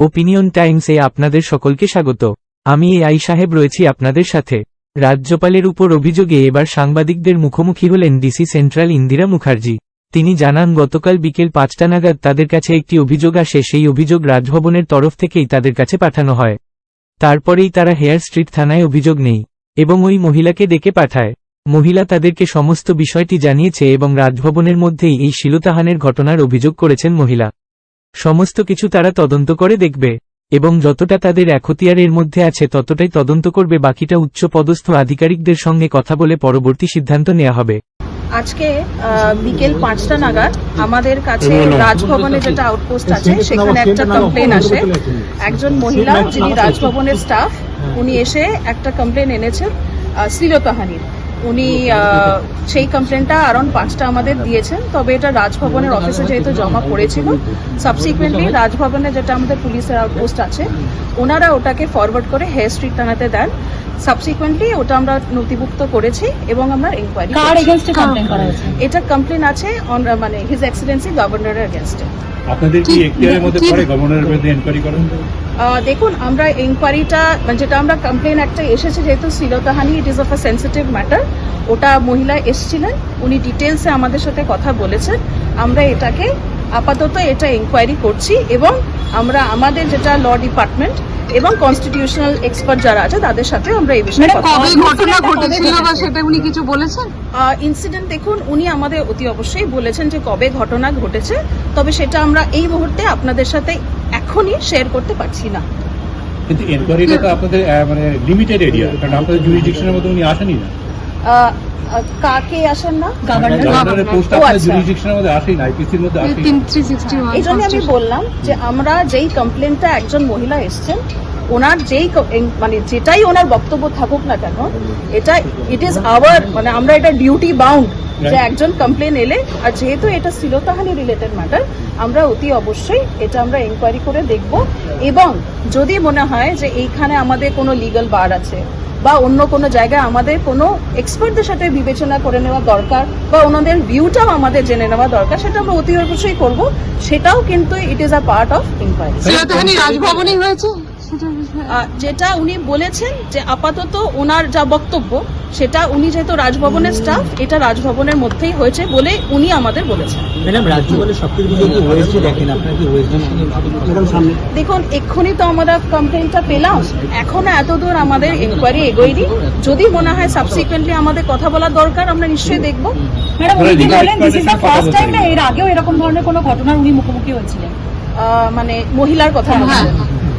Opinion টাইমসে আপনাদের সকলকে স্বাগত। আমি এ আই সাহেব রয়েছি আপনাদের সাথে। রাজ্যপালের উপর অভিযোগে এবার সাংবাদিকদের মুখোমুখি হলেন ডিসি সেন্ট্রাল ইন্দিরা মুখার্জি। তিনি জানান, গতকাল বিকেল পাঁচটা নাগাদ তাদের কাছে একটি অভিযোগ আসে, সেই অভিযোগ রাজভবনের তরফ থেকেই তাদের কাছে পাঠানো হয়। তারপরেই তারা হেয়ার স্ট্রিট থানায় অভিযোগ নেই এবং ওই মহিলাকে ডেকে পাঠায়। মহিলা তাদেরকে সমস্ত বিষয়টি জানিয়েছে এবং রাজভবনের মধ্যেই এই শিলতাহানের ঘটনার অভিযোগ করেছেন মহিলা। সমস্ত কিছু তারা তদন্ত করে দেখবে এবং যতটা তাদের এখতিয়ারের মধ্যে আছে ততটাই তদন্ত করবে। বাকিটা উচ্চ পদস্থ আধিকারিকদের সঙ্গে কথা বলে পরবর্তী সিদ্ধান্ত নেওয়া হবে। আজকে আহ, বিকেল পাঁচটা নাগাদ আমাদের কাছে রাজভবনে যেটা আউটপোস্ট আছে সেখানে একটা কমপ্লেন আসে। একজন মহিলা যিনি রাজভবনের স্টাফ উনি এসে একটা কমপ্লেন এনেছেন শ্লীলতাহানির। উনি সেই কমপ্লেনটা অ্যারাউন্ড পাঁচটা আমাদের দিয়েছেন তবে এটা রাজভবনের অফিসে যেহেতু জমা পড়েছিল সাবসিকুয়েন্টলি রাজভবনে যেটা আমাদের পুলিশের আউটপোস্ট আছে ওনারা ওটাকে ফরওয়ার্ড করে হেয়ার স্ট্রিট থানাতে দেন সাবসিকুয়েন্টলি ওটা আমরা নথিভুক্ত করেছি এবং আমরা ইনকোয়ারি কার এগেনস্টে কমপ্লেন করা? হয়েছে? এটা কমপ্লেন আছে uh, মানে হিজ এক্সেলেন্সি গভর্নরের এগেনস্টে আপনাদের কি এখতিয়ারের মধ্যে পড়ে গভর্নরের বিরুদ্ধে এনকোয়ারি করেন দেখুন আমরা ইনকোয়ারিটা যেটা আমরা কমপ্লেন একটা এসেছে যেহেতু শ্লীলতাহানি it is of a sensitive matter ওটা মহিলা এসেছিলেন উনি ডিটেলসে আমাদের সাথে কথা বলেছেন আমরা এটাকে আপাতত এটা ইনকোয়ারি করছি এবং আমরা আমাদের যেটা ল ডিপার্টমেন্ট এবং কনস্টিটিউশনাল এক্সপার্ট যারা আছে তাদের সাথে আমরা এই বিষয়ে কবে ঘটনা ঘটেছিল বা সেটা উনি কিছু বলেছেন? ইনসিডেন্ট দেখুন উনি আমাদের অতি অবশ্যই বলেছেন যে কবে ঘটনা ঘটেছে তবে সেটা আমরা এই মুহূর্তে আপনাদের সাথে এখনই শেয়ার করতে পারছি না। কিন্তু এনকোয়ারিটা তো আপনাদের মানে লিমিটেড এরিয়া কারণ আপনাদের জুরিডিকশনের মধ্যে উনি আসেনি না। কাকে আসেন না? গভর্নর পোস্ট আপনাদের আচ্ছা। জুরিডিকশনের মধ্যে আসেই না আইপিসির মধ্যে আসেই না। তিন থ্রি সিক্সটি এই জন্য আমি বললাম যে আমরা যেই কমপ্লেনটা একজন মহিলা এসছেন ওনার যেই মানে যেটাই ওনার বক্তব্য থাকুক না কেন এটা ইট ইজ আওয়ার মানে আমরা এটা ডিউটি বাউন্ড যে একজন কমপ্লেন এলে আর যেহেতু এটা শ্লীলতাহানি রিলেটেড ম্যাটার আমরা অতি অবশ্যই এটা আমরা এনকোয়ারি করে দেখব। এবং যদি মনে হয় যে এইখানে আমাদের কোনো লিগ্যাল বার আছে বা অন্য কোনো জায়গায় আমাদের কোনো এক্সপার্টদের সাথে বিবেচনা করে নেওয়া দরকার বা ওনাদের ভিউটাও আমাদের জেনে নেওয়া দরকার সেটা আমরা অতি অবশ্যই করব। সেটাও কিন্তু it is a part of inquiry রাজভবনেই হয়েছে? যেটা উনি বলেছেন যে আপাতত ওনার যা বক্তব্য সেটা উনি যেহেতু রাজভবনের স্টাফ এটা রাজভবনের মধ্যেই হয়েছে বলে উনি আমাদের বলেছেন। ম্যাডাম কি দেখেন? আপনার কি ওয়েস্ট দেখুন? এক্ষুনি তো আমরা কমপ্লেনটা পেলাম। এখনও এতদূর আমাদের এনকোয়ারি এগোয়নি। যদি মনে হয় সাবসিকুয়েন্টলি আমাদের কথা বলা দরকার আমরা নিশ্চয়ই দেখব। ম্যাডাম উনি কি বলেন this is the first time না এর আগেও এরকম ধরনের কোনো ঘটনার উনি মুখোমুখি হয়েছিলেন? আহ, মানে মহিলার কথা বলছেন।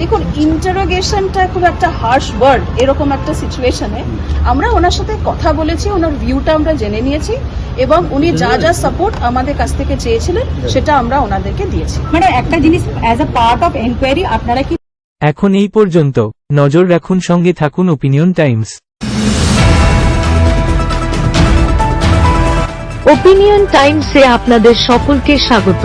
দেখুন ইন্টারোগেশনটা খুব একটা হার্শ ওয়ার্ড এরকম একটা সিচুয়েশনে আমরা ওনার সাথে কথা বলেছি ওনার ভিউটা আমরা জেনে নিয়েছি এবং উনি যা যা সাপোর্ট আমাদের কাছ থেকে চেয়েছিলেন সেটা আমরা ওনাদেরকে দিয়েছি। মানে একটা জিনিস as a part of enquiry আপনারা কি এখন এই পর্যন্ত। নজর রাখুন সঙ্গে থাকুন ওপিনিয়ন টাইমস ওপিনিয়ন টাইমসে আপনাদের সকলকে স্বাগত।